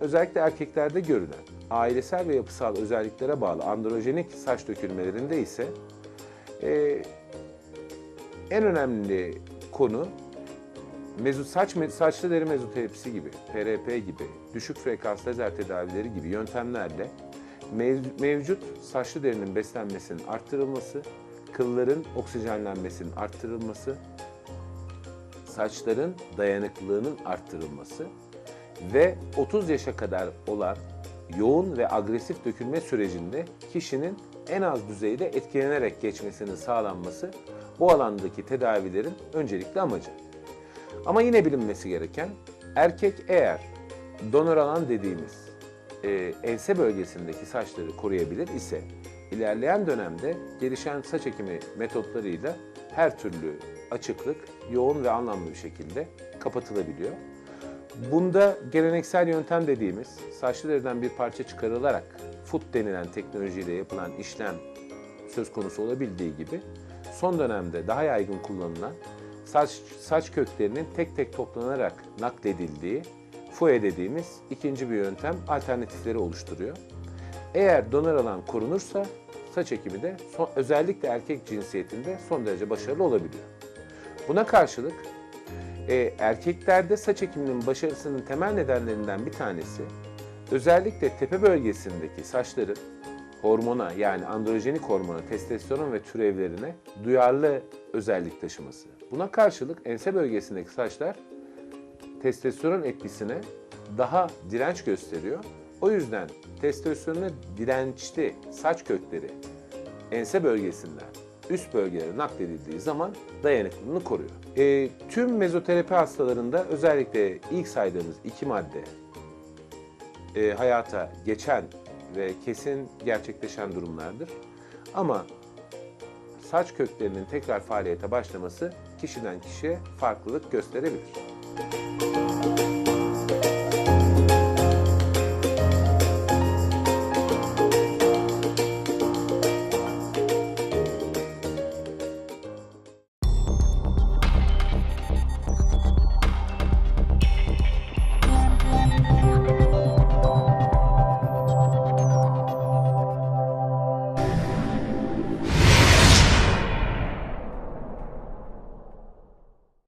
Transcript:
özellikle erkeklerde görülen ailesel ve yapısal özelliklere bağlı androjenik saç dökülmelerinde ise e, en önemli konu mezut saç saçlı deri mezoterapisi gibi, PRP gibi, düşük frekans lazer tedavileri gibi yöntemlerle mev- mevcut saçlı derinin beslenmesinin arttırılması, kılların oksijenlenmesinin arttırılması, saçların dayanıklılığının arttırılması ve 30 yaşa kadar olan yoğun ve agresif dökülme sürecinde kişinin en az düzeyde etkilenerek geçmesinin sağlanması bu alandaki tedavilerin öncelikli amacı. Ama yine bilinmesi gereken erkek eğer donör alan dediğimiz e, ense bölgesindeki saçları koruyabilir ise ilerleyen dönemde gelişen saç ekimi metotlarıyla her türlü açıklık yoğun ve anlamlı bir şekilde kapatılabiliyor. Bunda geleneksel yöntem dediğimiz saçlı deriden bir parça çıkarılarak foot denilen teknolojiyle yapılan işlem söz konusu olabildiği gibi son dönemde daha yaygın kullanılan saç, saç köklerinin tek tek toplanarak nakledildiği FUE dediğimiz ikinci bir yöntem alternatifleri oluşturuyor. Eğer donör alan korunursa saç ekimi de son- özellikle erkek cinsiyetinde son derece başarılı olabiliyor. Buna karşılık e, erkeklerde saç ekiminin başarısının temel nedenlerinden bir tanesi özellikle tepe bölgesindeki saçların hormona yani androjenik hormona, testosteron ve türevlerine duyarlı özellik taşıması. Buna karşılık ense bölgesindeki saçlar testosteron etkisine daha direnç gösteriyor. O yüzden testosterona dirençli saç kökleri ense bölgesinden üst bölgelere nakledildiği zaman dayanıklılığını koruyor. E, tüm mezoterapi hastalarında özellikle ilk saydığımız iki madde e, hayata geçen ve kesin gerçekleşen durumlardır. Ama saç köklerinin tekrar faaliyete başlaması kişiden kişiye farklılık gösterebilir.